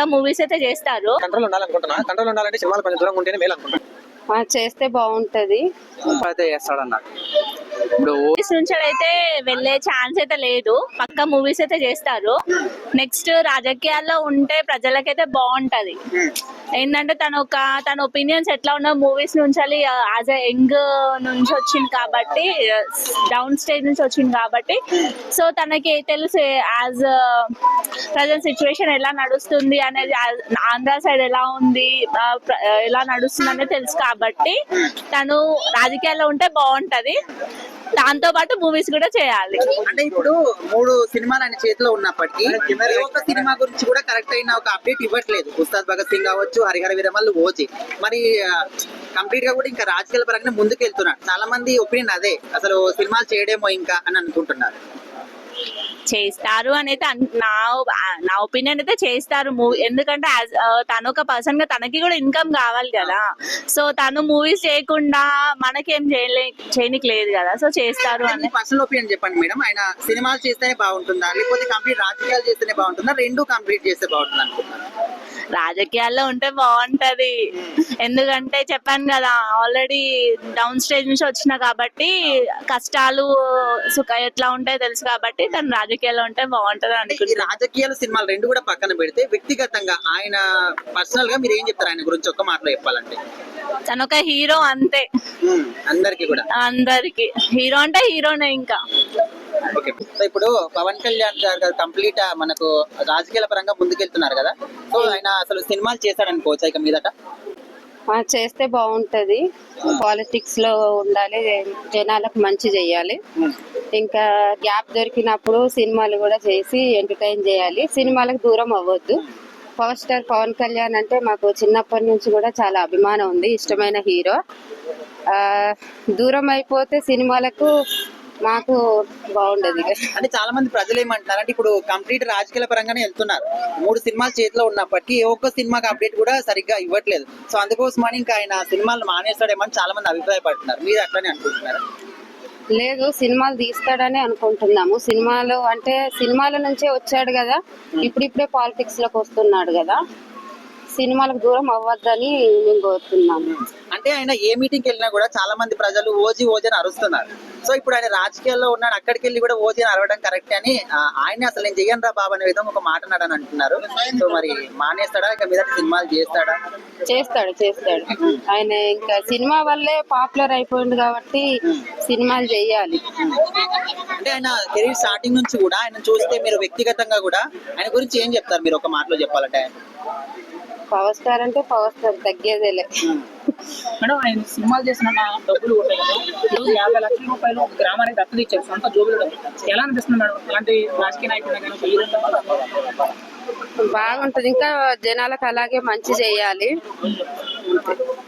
పక్క మూవీస్ అయితే చేస్తారు. కంట్రోల్ ఉండాలనుకుంటున్నా. కంట్రోల్ ఉండాలంటే సినిమాలు కొంచెం దూరంగా ఉంటేనే మేలు అనుకుంటున్నా ఆ, చేస్తే బాగుంటది. అయితే చేస్తాడన్న ఇప్పుడు మూవీస్ నుంచి అయితే వెళ్ళే ఛాన్స్ అయితే లేదు. పక్క మూవీస్ అయితే చేస్తారు. నెక్స్ట్ రాజకీయాల్లో ఉంటే ప్రజలకైతే బాగుంటది. ఏంటంటే తన ఒక తన ఒపీనియన్స్ ఎట్లా ఉన్న మూవీస్ నుంచి యాజ్ అ యంగ్ నుంచి వచ్చింది కాబట్టి డౌన్ స్టేజ్ నుంచి వచ్చింది కాబట్టి. సో తనకి తెలుసు యాజ్ ప్రజెంట్ సిచ్యువేషన్ ఎలా నడుస్తుంది అనేది ఆంధ్ర సైడ్ ఎలా ఉంది ఎలా నడుస్తుంది అనేది తెలుసు కాబట్టి తను రాజకీయాల్లో ఉంటే బాగుంటది. దాంతో పాటు మూవీస్ కూడా చేయాలి. అంటే ఇప్పుడు మూడు సినిమాలు ఆయన చేతిలో ఉన్నప్పటికీ ఏ ఒక్క సినిమా గురించి కూడా కరెక్ట్ అయిన ఒక అప్డేట్ ఇవ్వట్లేదు. ఉస్తాద్ భగత్ సింగ్ కావచ్చు హరిహర విరమల్లు ఓజీ. మరి కంప్లీట్గా కూడా ఇంకా రాజకీయాల పరంగా ముందుకు వెళ్తున్నాడు చాలా మంది ఒపీనియన్ అదే. అసలు సినిమాలు చేయడేమో ఇంకా అని అనుకుంటున్నారు. చేస్తారు అని అయితే అన్- నా నా ఒపీనియన్ అయితే చేస్తారు మూవీ ఎందుకంటే ఆ, తను ఒక పర్సన్గా తనకి కూడా ఇన్కమ్ కావాలి కదా. సో తను మూవీస్ చేయకుండా మనకేం చేయలే చేయనికి లేదు కదా. సో చేస్తారు అని పర్సనల్ ఒపీనియన్ చెప్పండి మేడం. ఆయన సినిమాలు చేస్తేనే బాగుంటుందా? లేకపోతే కంప్లీట్ రాజకీయాలు చేస్తేనే బాగుంటుందా? రెండు కంప్లీట్ చేస్తే బాగుంటుంది అనుకుంటున్నారు? రాజకీయాల్లో ఉంటే బాగుంటది. ఎందుకంటే చెప్పాను కదా ఆల్రెడీ డౌన్ స్టేజ్ నుంచి వచ్చిన కాబట్టి కష్టాలు సుఖ ఎట్లా ఉంటాయో తెలుసు కాబట్టి తను రాజకీయాల్లో ఉంటే బాగుంటది ఈ అనుకుంటున్నాను రాజకీయాలు సినిమాలు రెండు కూడా పక్కన పెడితే వ్యక్తిగతంగా ఆయన పర్సనల్గా మీరు ఏం చెప్తారు ఆయన గురించి ఒక్క మాటలో చెప్పాలంటే? తను ఒక హీరో అంతే. అందరికీ కూడా. అందరికి. హీరో అంటే హీరోనే ఇంకా. ఇప్పుడు పవన్ కళ్యాణ్ గారు కంప్లీట్ మనకు రాజకీయాల పరంగా ముందుకెళ్తున్నారు కదా. సో ఆయన అసలు సినిమాలు చేశాడనుకోవచ్చా ఇక మీదట? చేస్తే బాగుంటది. పాలిటిక్స్లో ఉండాలి జనాలకు మంచి చేయాలి. ఇంకా గ్యాప్ దొరికినప్పుడు సినిమాలు కూడా చేసి ఎంటర్టైన్ చేయాలి. సినిమాలకు దూరం అవ్వద్దు. పవర్ స్టార్ పవన్ కళ్యాణ్ అంటే మాకు చిన్నప్పటి నుంచి కూడా చాలా అభిమానం ఉంది ఇష్టమైన హీరో. దూరం అయిపోతే సినిమాలకు మాకు బాగుండదు. అంటే చాలా మంది ప్రజలు ఏమంటున్నారు అంటే ఇప్పుడు కంప్లీట్ రాజకీయాల పరంగానే వెళ్తున్నారు. మూడు సినిమాలు చేతిలో ఉన్నప్పటికీ ఏ ఒక్క సినిమాకి అప్డేట్ కూడా సరిగ్గా ఇవ్వట్లేదు. సో అందుకోసమని ఇంకా ఆయన సినిమాలు మానేస్తాడేమో అని చాలా మంది అభిప్రాయపడుతున్నారు. మీరు అట్లనే అనుకుంటున్నారు? లేదు సినిమాలు తీస్తాడని అనుకుంటున్నాము. సినిమాలు అంటే సినిమాల నుంచే వచ్చాడు కదా. ఇప్పుడిప్పుడే పాలిటిక్స్లోకి వస్తున్నాడు కదా. సినిమాలకు దూరం అవ్వద్దని మేము కోరుతున్నాము. అంటే ఆయన ఏ మీటింగ్ వెళ్ళినా కూడా చాలా మంది ప్రజలు ఓజీ ఓజీ అని అరుస్తున్నారు. సో ఇప్పుడు ఆయన రాజకీయాల్లో ఉన్నాడు అక్కడికి వెళ్ళి కూడా ఓజీ అని అరవడం కరెక్ట్ అని ఆయనే అసలు నేను చెయ్యను రా బాబు అనే విధంగా ఒక మాట అన్నాడని అంటున్నారు. సో మరి మానేస్తాడా? ఇక మీద సినిమాలు చేస్తాడా? చేస్తాడు చేస్తాడు. ఆయన ఇంకా సినిమా వల్లే పాపులర్ అయిపోయింది కాబట్టి సినిమాలు చెయ్యాలి అంటే ఆయన కెరీర్ స్టార్టింగ్ నుంచి కూడా ఆయన చూస్తే మీరు వ్యక్తిగతంగా కూడా ఆయన గురించి ఏం చెప్తారు? మీరు ఒక మాటలో చెప్పాలంటే పవర్ స్టార్ అంటే పవర్ స్టార్ తగ్గేదేలే. మేడం ఆయన సినిమాలు చేసిన డబ్బులు ఉంటాయి ఈరోజు యాభై లక్షల రూపాయలు ఒక గ్రామానికి దత్తత ఇచ్చారు సొంత జోబులు ఎలా అనిపిస్తుంది మేడం? అలాంటి రాజకీయ నాయకులు బాగుంటుంది బాగుంటది. ఇంకా జనాలకు అలాగే మంచి చేయాలి.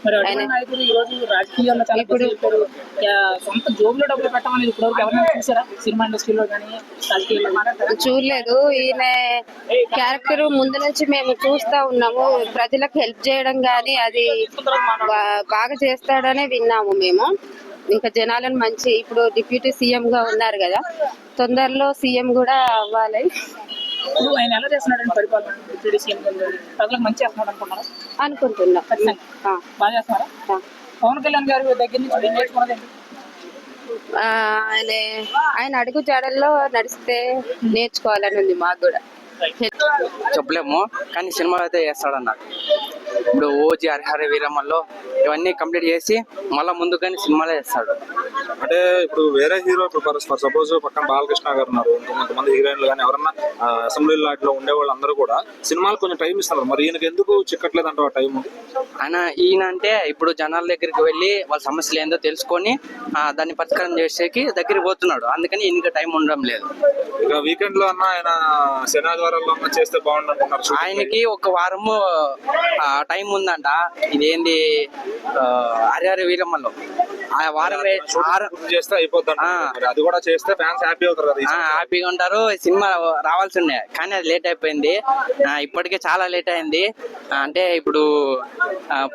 మరి అటువంటి నాయకులు ఈ రోజు రాజకీయాల్లో చాలా ఇప్పుడు సొంత జోబులో డబ్బులు పెట్టమని ఇప్పటివరకు ఎవరైనా చూసారా? సినిమా ఇండస్ట్రీలో కానీ రాజకీయాల్లో కానీ? చూడలేదు. ఈయన క్యారెక్టర్ ముందు నుంచి మేము చూస్తా ఉన్నాము. ప్రజలకు హెల్ప్ చేయడం గానీ అది బాగా చేస్తాడనే విన్నాము మేము. ఇంకా జనాలను మంచి ఇప్పుడు డిప్యూటీ సీఎం గా ఉన్నారు కదా. తొందరలో సీఎం కూడా అవ్వాలి. ఇప్పుడు ఆయన ఎలా చేస్తున్నాడు పరిపాలన డిప్యూటీ సీఎం? ప్రజలకు మంచి చేస్తున్నాడు అనుకుంటున్నారా? అనుకుంటున్నా. ఆ, బాగా చేస్తున్నారా. పవన్ కళ్యాణ్ గారి దగ్గర నుంచి ఏం నేర్చుకున్నది ఆయన ఆయన అడుగు జాడల్లో నడిస్తే నేర్చుకోవాలని ఉంది మాకు కూడా. చెప్పలేము కానీ సినిమాలు అయితే చేస్తాడన్న. ఇప్పుడు ఓజీ హరిహర వీరమ్మలో ఇవన్నీ కంప్లీట్ చేసి మళ్ళీ ముందు కానీ సినిమాలే చేస్తాడు. అంటే ఇప్పుడు వేరే హీరో ఫర్ సపోజ్ పక్కన బాలకృష్ణ గారు ఉన్నారు. కొంతమంది హీరోయిన్లు కానీ ఎవరన్నా అసెంబ్లీ లాట్లో ఉండే వాళ్ళందరూ కూడా సినిమాలు కొంచెం టైం ఇస్తున్నారు. మరి ఈయనకి ఎందుకు చిక్కట్లేదు అంటావు ఆ టైం ఆయన ఈయన అంటే ఇప్పుడు జనాల దగ్గరికి వెళ్ళి వాళ్ళ సమస్యలు ఏందో తెలుసుకొని దాన్ని పరిష్కారం చేసేకి దగ్గరికి పోతున్నాడు. అందుకని ఈయనకి టైం ఉండడం లేదు. ఇక వీకెండ్లో అన్న ఆయన శనాదివారాల్లో చేస్తే బాగుండు. ఆయనకి ఒక వారము టైం ఉందంట. ఇదేంది హరిహర వీరమ్మలో. ఆ వారం చేస్తే. మరి అది కూడా చేస్తే ఫ్యాన్స్ హ్యాపీ అవుతారు కదా. హ్యాపీగా ఉంటారు. సినిమా రావాల్సి ఉండే కానీ అది లేట్ అయిపోయింది. ఇప్పటికే చాలా లేట్ అయింది. అంటే ఇప్పుడు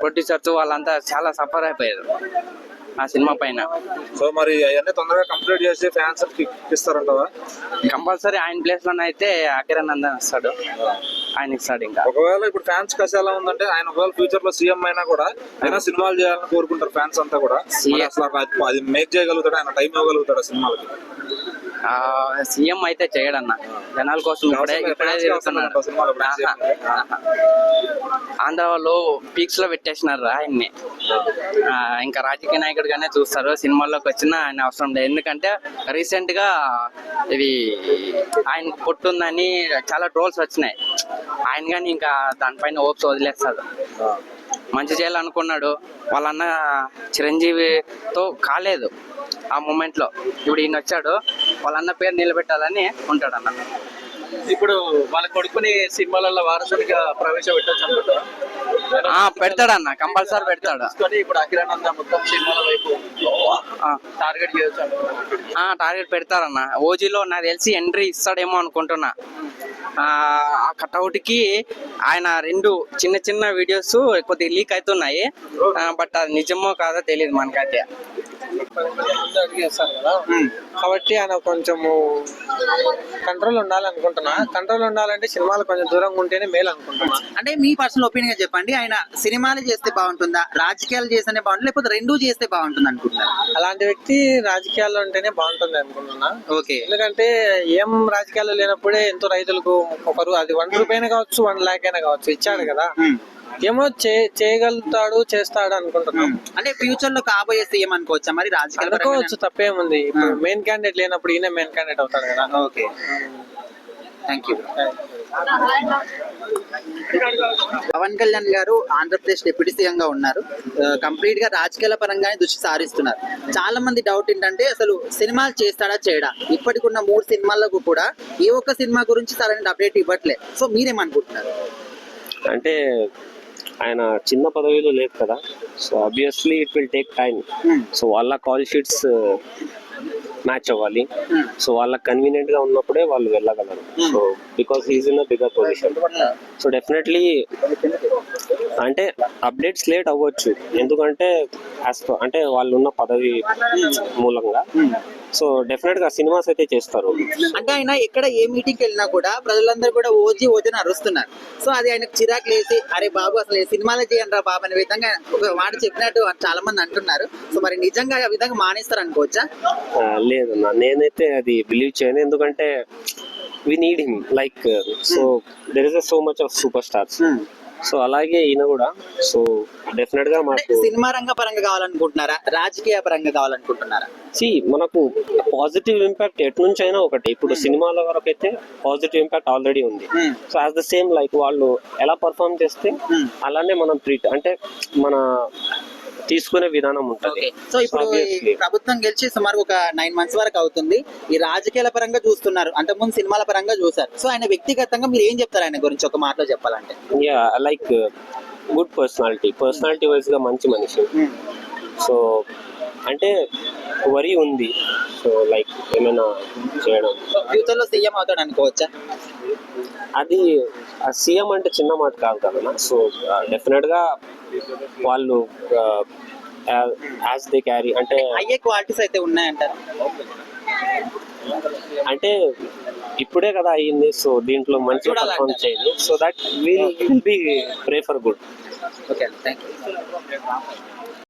ప్రొడ్యూసర్స్ వాళ్ళంతా చాలా సఫర్ అయిపోయారు. ఆ సినిమా పైన. సో మరి అవన్నీ తొందరగా కంప్లీట్ చేసి ఫ్యాన్స్ ఇస్తారంటావా కంపల్సరీ ఆయన ప్లేస్లోనే అయితే అకిరానందన్ వస్తాడు. ఆయన ఇస్తాడు ఇంకా. ఒకవేళ ఇప్పుడు ఫ్యాన్స్ కసి ఎలా ఉందంటే ఆయన ఒకవేళ ఫ్యూచర్లో సీఎం అయినా కూడా ఆయన సినిమాలు చేయాలని కోరుకుంటారు ఫ్యాన్స్ అంతా కూడా. అసలు అది- అది మేక్ చేయగలుగుతాడు? ఆయన టైం ఇవ్వగలుగుతాడు సినిమాలకి? సీఎం అయితే చేయడన్న. జనాల కోసం ఇప్పుడే ఇప్పుడే తిరుగుతున్నాడు. ఆంధ్ర వాళ్ళు పీక్స్లో పెట్టేసినారు రా ఆయన్ని ఇంకా రాజకీయ నాయకుడిగానే చూస్తారు. సినిమాల్లోకి వచ్చిన ఆయన అవసరం లేదు. ఎందుకంటే రీసెంట్గా ఇది ఆయన పొట్టుందని చాలా ట్రోల్స్ వచ్చినాయి. ఆయన కానీ ఇంకా దానిపైన ఓప్స్ వదిలేస్తాడు మంచి చేయాలనుకున్నాడు. వాళ్ళన్న చిరంజీవితో కాలేదు ఆ మూమెంట్లో ఇప్పుడు ఈయన వచ్చాడు. వాళ్ళన్న పేరు నిలబెట్టాలని ఉంటాడు అన్న ఇప్పుడు వాళ్ళ కొడుకుని సినిమాలలో వారసుడిగా ప్రవేశపెట్టచ్చు అనుకుంటారా ఆ, పెడతాడన్న కంపల్సరీ పెడతాడు. ఇప్పుడు అఖిలానంద మొత్తం సినిమాల వైపు టార్గెట్ చేయొచ్చు టార్గెట్ పెడతారన్న. ఓజీలో నాకు తెలిసి ఎంట్రీ ఇస్తాడేమో అనుకుంటున్నా. ఆ కట్అవుట్కి ఆయన రెండు చిన్న చిన్న వీడియోస్ కొద్దిగా లీక్ అవుతున్నాయి. బట్ అది నిజమో కాదో తెలియదు మనకైతే. చేస్తారు కదా. కాబట్టి ఆయన కొంచెము కంట్రోల్ ఉండాలనుకుంటున్నా. కంట్రోల్ ఉండాలంటే సినిమాలు కొంచెం దూరంగా ఉంటేనే మేలు అనుకుంటున్నా. అంటే మీ పర్సనల్ ఒపీనియన్గా చెప్పండి. ఆయన సినిమాలు చేస్తే బాగుంటుందా? రాజకీయాలు చేస్తేనే బాగుంటుంది? లేకపోతే రెండూ చేస్తే బాగుంటుంది అనుకుంటున్నారు అలాంటి వ్యక్తి రాజకీయాల్లో ఉంటేనే బాగుంటుంది అనుకుంటున్నా. ఓకే. ఎందుకంటే ఏం రాజకీయాలు లేనప్పుడే ఎంతో రైతులకు ఒకరు అది వన్ రూపాయనే కావచ్చు వన్ లాక్ అయినా కావచ్చు ఇచ్చాడు కదా. ఏమో చే చేయగలుగుతాడు చేస్తాడు అనుకుంటున్నాం. అంటే ఫ్యూచర్లో కాబోయే సీఎం అనుకోవచ్చా? మరి రాజకీయాల అనుకోవచ్చు తప్పేముంది. ఇప్పుడు మెయిన్ క్యాండిడేట్ లేనప్పుడు ఈయన మెయిన్ క్యాండిడేట్ అవుతాడు కదా. Okay. Thank you Pawan Kalyan garu Andhra Pradesh deputy CM గా ఉన్నారు కంప్లీట్గా రాజకీయాల పరంగానే దృష్టి సారిస్తున్నారు. చాలా మంది డౌట్ ఏంటంటే అసలు సినిమాలు చేస్తాడా చేయడా? ఇప్పటికున్న మూడు సినిమాలకు కూడా ఏ ఒక్క సినిమా గురించి సరైన అప్డేట్ ఇవ్వట్లే. సో మీరేమనుకుంటున్నారు? అంటే ఆయన చిన్న పదవిలో లేదు కదా. So obviously it will take time so వాళ్ళ కాల్ షీట్స్ మ్యాచ్ అవ్వాలి. సో వాళ్ళకి కన్వీనియంట్గా ఉన్నప్పుడే వాళ్ళు వెళ్ళగలరు. So because he's in a bigger position so definitely అంటే అప్డేట్స్ లేట్ అవ్వచ్చు. ఎందుకంటే అంటే వాళ్ళు ఉన్న పదవి మూలంగా. సో డెఫినెట్గా సినిమాస్ అయితే చేస్తారు. అంటే ఆయన ఎక్కడ ఏ మీటింగ్ వెళ్ళినా కూడా ప్రజలందరూ కూడా ఓజీ ఓజీ అరుస్తున్నారు. సో అది ఆయనకు చిరాకు లేసి అరే బాబు అసలు సినిమాలే చేయండి రా బాబు అనే విధంగా ఒక మాట చెప్పినట్టు చాలా మంది అంటున్నారు. సో మరి నిజంగా ఆ విధంగా మానేస్తారు అనుకోవచ్చా? లేదన్నా నేనైతే అది బిలీవ్ చేయను. ఎందుకంటే we need him like so there is so much of super stars so అలాగే ఈయన కూడా. సో డెఫినెట్గా మాకు సినిమా రంగ పరంగా కావాలనుకుంటున్నారా? రాజకీయ పరంగా కావాలనుకుంటున్నారా? సి మనకు పాజిటివ్ ఇంపాక్ట్ ఎటు నుంచి అయినా ఒకటి. ఇప్పుడు సినిమాల వరకు అయితే పాజిటివ్ ఇంపాక్ట్ ఆల్రెడీ ఉంది. Hmm. So as the same like వాళ్ళు ఎలా పర్ఫామ్ చేస్తే Hmm. అలానే మనం ట్రీట్ అంటే మన తీసుకునే విధానం ఉంటుంది. సో ఇప్పుడు ఈ ప్రభుత్వం గెలిచి సుమారు ఒక నైన్ మంత్స్ వరకు అవుతుంది. ఈ రాజకీయాల పరంగా చూస్తున్నారు. అంత ముందు సినిమాల పరంగా చూసారు సో ఆయన వ్యక్తిగతంగా మీరు ఏం చెప్తారు ఆయన గురించి? ఒక మాటలో చెప్పాలంటే. Yeah like good personality personality వైజ్గా మంచి మనిషి. సో అంటే వరి ఉంది. సో లైక్ ఏమైనా చేయడం. ఫ్యూచర్లో సీఎం అవుతాడు అనుకోవచ్చా? అది సీఎం అంటే చిన్న మాట కాదు కదా. సో డెఫినెట్గా వాళ్ళు యాజ్ దే క్యారీ అంటే అయ్యే క్వాలిటీస్ అయితే ఉన్నాయంటారు. అంటే ఇప్పుడే కదా అయ్యింది సో దీంట్లో చూడాలంట. పర్ఫామ్ చేయండి. So that will will be pray for good okay thank you